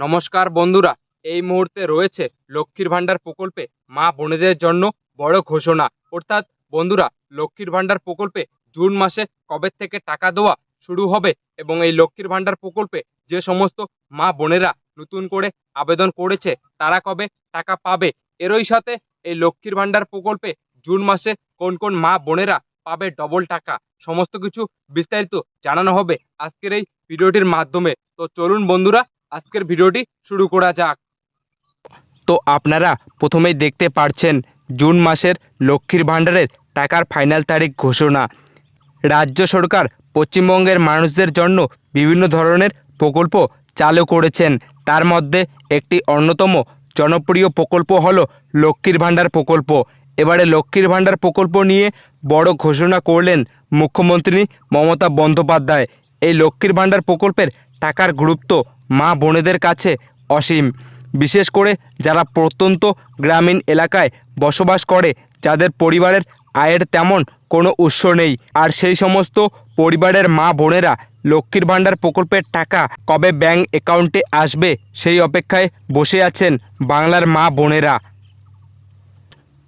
নমস্কার বন্ধুরা, এই মুহূর্তে রয়েছে লক্ষ্মীর ভাণ্ডার প্রকল্পে মা বোনেদের জন্য বড় ঘোষণা। অর্থাৎ বন্ধুরা, লক্ষ্মীর ভাণ্ডার প্রকল্পে জুন মাসে কবে থেকে টাকা দেওয়া শুরু হবে এবং এই লক্ষ্মীর ভাণ্ডার প্রকল্পে যে সমস্ত মা বোনেরা নতুন করে আবেদন করেছে, তারা কবে টাকা পাবে? এরই সাথে এই লক্ষ্মীর ভাণ্ডার প্রকল্পে জুন মাসে কোন কোন মা বোনেরা পাবে ডবল টাকা? সমস্ত কিছু বিস্তারিত জানানো হবে আজকের এই ভিডিওটির মাধ্যমে। তো চলুন বন্ধুরা আজকের ভিডিওটি শুরু করা যাক। তো আপনারা প্রথমেই দেখতে পারছেন জুন মাসের লক্ষ্মীর ভাণ্ডারের টাকার ফাইনাল তারিখ ঘোষণা। রাজ্য সরকার পশ্চিমবঙ্গের মানুষদের জন্য বিভিন্ন ধরনের প্রকল্প চালু করেছেন। তার মধ্যে একটি অন্যতম জনপ্রিয় প্রকল্প হল লক্ষ্মীর ভাণ্ডার প্রকল্প। এবারে লক্ষ্মীর ভাণ্ডার প্রকল্প নিয়ে বড় ঘোষণা করলেন মুখ্যমন্ত্রী মমতা বন্দ্যোপাধ্যায়। এই লক্ষ্মীর ভাণ্ডার প্রকল্পের টাকার গুরুত্ব মা বোনেদের কাছে অসীম। বিশেষ করে যারা প্রত্যন্ত গ্রামীণ এলাকায় বসবাস করে, যাদের পরিবারের আয়ের তেমন কোনো উৎস নেই। আর সেই সমস্ত পরিবারের মা বোনেরা লক্ষ্মীর ভাণ্ডার প্রকল্পের টাকা কবে ব্যাংক অ্যাকাউন্টে আসবে সেই অপেক্ষায় বসে আছেন বাংলার মা বোনেরা।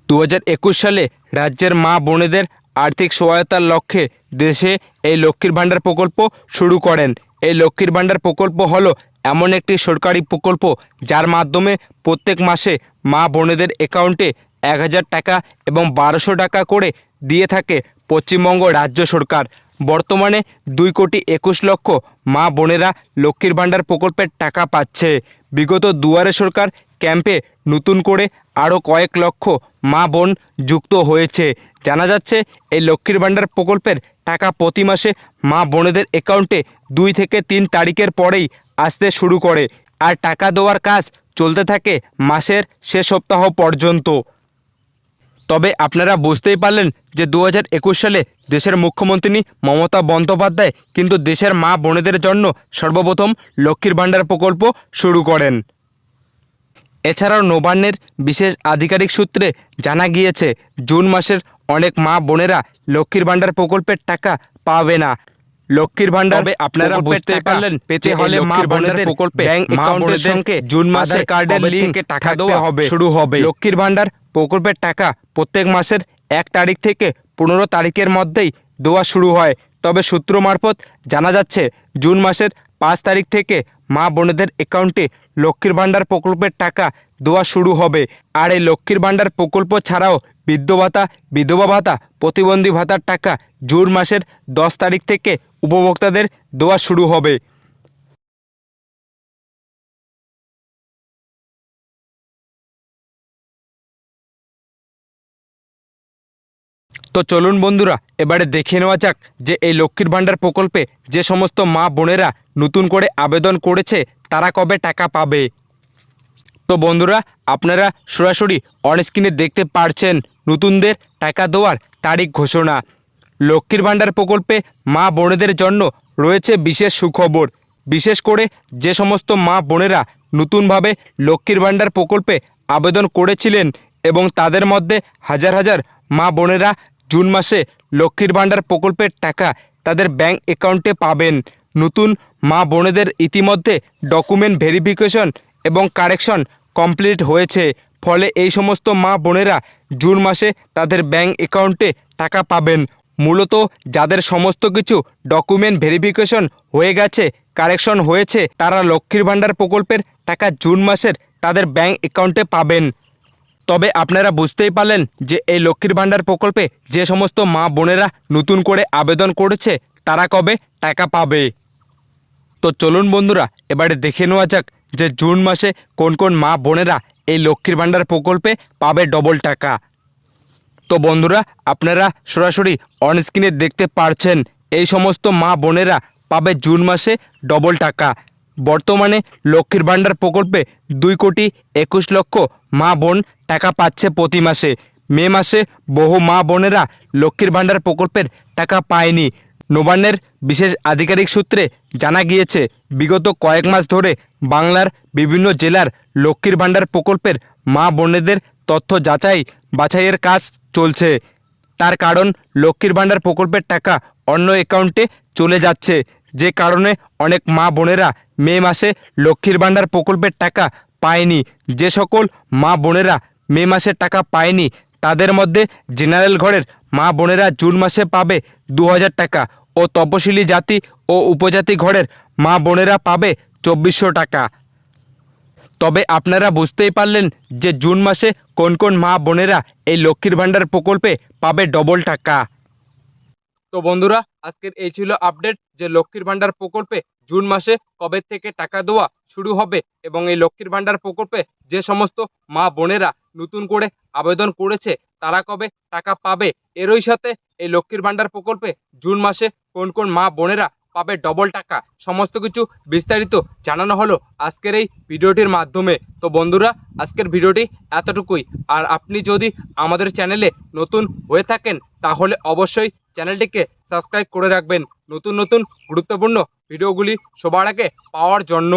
দু হাজার একুশ সালে রাজ্যের মা বোনেদের আর্থিক সহায়তার লক্ষ্যে দেশে এই লক্ষ্মীর ভাণ্ডার প্রকল্প শুরু করেন। এই লক্ষ্মীর ভাণ্ডার প্রকল্প হলো এমন একটি সরকারি প্রকল্প যার মাধ্যমে প্রত্যেক মাসে মা বোনেদের অ্যাকাউন্টে এক হাজার টাকা এবং বারোশো টাকা করে দিয়ে থাকে পশ্চিমবঙ্গ রাজ্য সরকার। বর্তমানে দুই কোটি একুশ লক্ষ মা বোনেরা লক্ষ্মীর ভাণ্ডার প্রকল্পের টাকা পাচ্ছে। বিগত দুয়ারে সরকার ক্যাম্পে নতুন করে আরও কয়েক লক্ষ মা বোন যুক্ত হয়েছে। জানা যাচ্ছে, এই লক্ষ্মীর ভাণ্ডার প্রকল্পের টাকা প্রতি মাসে মা বোনেদের অ্যাকাউন্টে দুই থেকে তিন তারিখের পরেই আসতে শুরু করে। আর টাকা দেওয়ার কাজ চলতে থাকে মাসের শেষ সপ্তাহ পর্যন্ত। তবে আপনারা বুঝতেই পারলেন যে দু হাজার একুশ সালে দেশের মুখ্যমন্ত্রী মমতা বন্দ্যোপাধ্যায় কিন্তু দেশের মা বোনেদের জন্য সর্বপ্রথম লক্ষ্মীর ভাণ্ডার প্রকল্প শুরু করেন। এছাড়াও নবান্নের বিশেষ আধিকারিক সূত্রে জানা গিয়েছে, জুন মাসের অনেক মা বোনেরা লক্ষ্মীর ভাণ্ডার প্রকল্পের টাকা পাবে না। লক্ষ্মীর ভাণ্ডার আপনারা বুঝতে পারলেন পেতে হলে মা বোনেদের প্রকল্পে ব্যাংক অ্যাকাউন্টের সঙ্গে জুন মাসে কার্ডের লিঙ্ক টাকা দেওয়া হবে। শুরু হবে? লক্ষ্মীর ভাণ্ডার প্রকল্পের টাকা প্রত্যেক মাসের এক তারিখ থেকে পনেরো তারিখের মধ্যেই দেওয়া শুরু হয়। তবে সূত্র মারফত জানা যাচ্ছে জুন মাসের পাঁচ তারিখ থেকে মা বোনেদের অ্যাকাউন্টে লক্ষ্মীর ভাণ্ডার প্রকল্পের টাকা দেওয়া শুরু হবে। আর এই লক্ষ্মীর ভাণ্ডার প্রকল্প ছাড়াও বৃদ্ধ ভাতা বিধবা ভাতা, প্রতিবন্ধী ভাতার টাকা জুন মাসের দশ তারিখ থেকে উপভোক্তাদের দেওয়া শুরু হবে। তো চলুন বন্ধুরা, এবারে দেখে নেওয়া যাক যে এই লক্ষ্মীর ভাণ্ডার প্রকল্পে যে সমস্ত মা বোনেরা নতুন করে আবেদন করেছে, তারা কবে টাকা পাবে। তো বন্ধুরা, আপনারা সরাসরি অনস্ক্রিনে দেখতে পারছেন নতুনদের টাকা দেওয়ার তারিখ ঘোষণা। লক্ষ্মীর ভাণ্ডার প্রকল্পে মা বোনেদের জন্য রয়েছে বিশেষ সুখবর। বিশেষ করে যে সমস্ত মা বোনেরা নতুনভাবে লক্ষ্মীর ভাণ্ডার প্রকল্পে আবেদন করেছিলেন এবং তাদের মধ্যে হাজার হাজার মা বোনেরা জুন মাসে লক্ষ্মীর ভাণ্ডার প্রকল্পের টাকা তাদের ব্যাংক অ্যাকাউন্টে পাবেন। নতুন মা বোনেদের ইতিমধ্যে ডকুমেন্ট ভেরিফিকেশন এবং কারেকশন কমপ্লিট হয়েছে। ফলে এই সমস্ত মা বোনেরা জুন মাসে তাদের ব্যাংক অ্যাকাউন্টে টাকা পাবেন। মূলত যাদের সমস্ত কিছু ডকুমেন্ট ভেরিফিকেশন হয়ে গেছে, কারেকশন হয়েছে, তারা লক্ষ্মীর ভাণ্ডার প্রকল্পের টাকা জুন মাসের তাদের ব্যাংক অ্যাকাউন্টে পাবেন। তবে আপনারা বুঝতেই পারলেন যে এই লক্ষ্মীর ভাণ্ডার প্রকল্পে যে সমস্ত মা বোনেরা নতুন করে আবেদন করেছে, তারা কবে টাকা পাবে। তো চলুন বন্ধুরা, এবারে দেখে নেওয়া যাক যে জুন মাসে কোন কোন মা বোনেরা এই লক্ষ্মীর ভাণ্ডার প্রকল্পে পাবে ডবল টাকা। তো বন্ধুরা, আপনারা সরাসরি অনস্ক্রিনে দেখতে পারছেন, এই সমস্ত মা বোনেরা পাবে জুন মাসে ডবল টাকা। বর্তমানে লক্ষ্মীর ভাণ্ডার প্রকল্পে দুই কোটি একুশ লক্ষ মা বোন টাকা পাচ্ছে প্রতি মাসে। মে মাসে বহু মা বোনেরা লক্ষ্মীর ভাণ্ডার প্রকল্পের টাকা পায়নি। নবান্নের বিশেষ আধিকারিক সূত্রে জানা গিয়েছে, বিগত কয়েক মাস ধরে বাংলার বিভিন্ন জেলার লক্ষ্মীর ভাণ্ডার প্রকল্পের মা বোনেদের তথ্য যাচাই বাছাইয়ের কাজ চলছে। তার কারণ, লক্ষ্মীর ভাণ্ডার প্রকল্পের টাকা অন্য অ্যাকাউন্টে চলে যাচ্ছে। যে কারণে অনেক মা বোনেরা মে মাসে লক্ষ্মীর ভাণ্ডার প্রকল্পের টাকা পায়নি। যে সকল মা বোনেরা মে মাসে টাকা পায়নি, তাদের মধ্যে জেনারেল ঘরের মা বোনেরা জুন মাসে পাবে দু হাজার টাকা। ও তপশিলি জাতি ও উপজাতি ঘরের মা বোনেরা পাবে চব্বিশশো টাকা। তবে আপনারা বুঝতেই পারলেন যে জুন মাসে কোন কোন মা বোনেরা এই লক্ষ্মীর ভাণ্ডার প্রকল্পে পাবে ডবল টাকা। তো বন্ধুরা, আজকের এই ছিল আপডেট যে লক্ষ্মীর ভাণ্ডার প্রকল্পে জুন মাসে কবে থেকে টাকা দেওয়া শুরু হবে এবং এই লক্ষ্মীর ভাণ্ডার প্রকল্পে যে সমস্ত মা বোনেরা নতুন করে আবেদন করেছে, তারা কবে টাকা পাবে? এরই সাথে এই লক্ষ্মীর ভাণ্ডার প্রকল্পে জুন মাসে কোন কোন মা বোনেরা পাবে ডবল টাকা? সমস্ত কিছু বিস্তারিত জানানো হলো আজকের এই ভিডিওটির মাধ্যমে। তো বন্ধুরা, আজকের ভিডিওটি এতটুকুই। আর আপনি যদি আমাদের চ্যানেলে নতুন হয়ে থাকেন, তাহলে অবশ্যই চ্যানেলটিকে সাবস্ক্রাইব করে রাখবেন। নতুন নতুন গুরুত্বপূর্ণ ভিডিওগুলি সবার আগে পাওয়ার জন্য।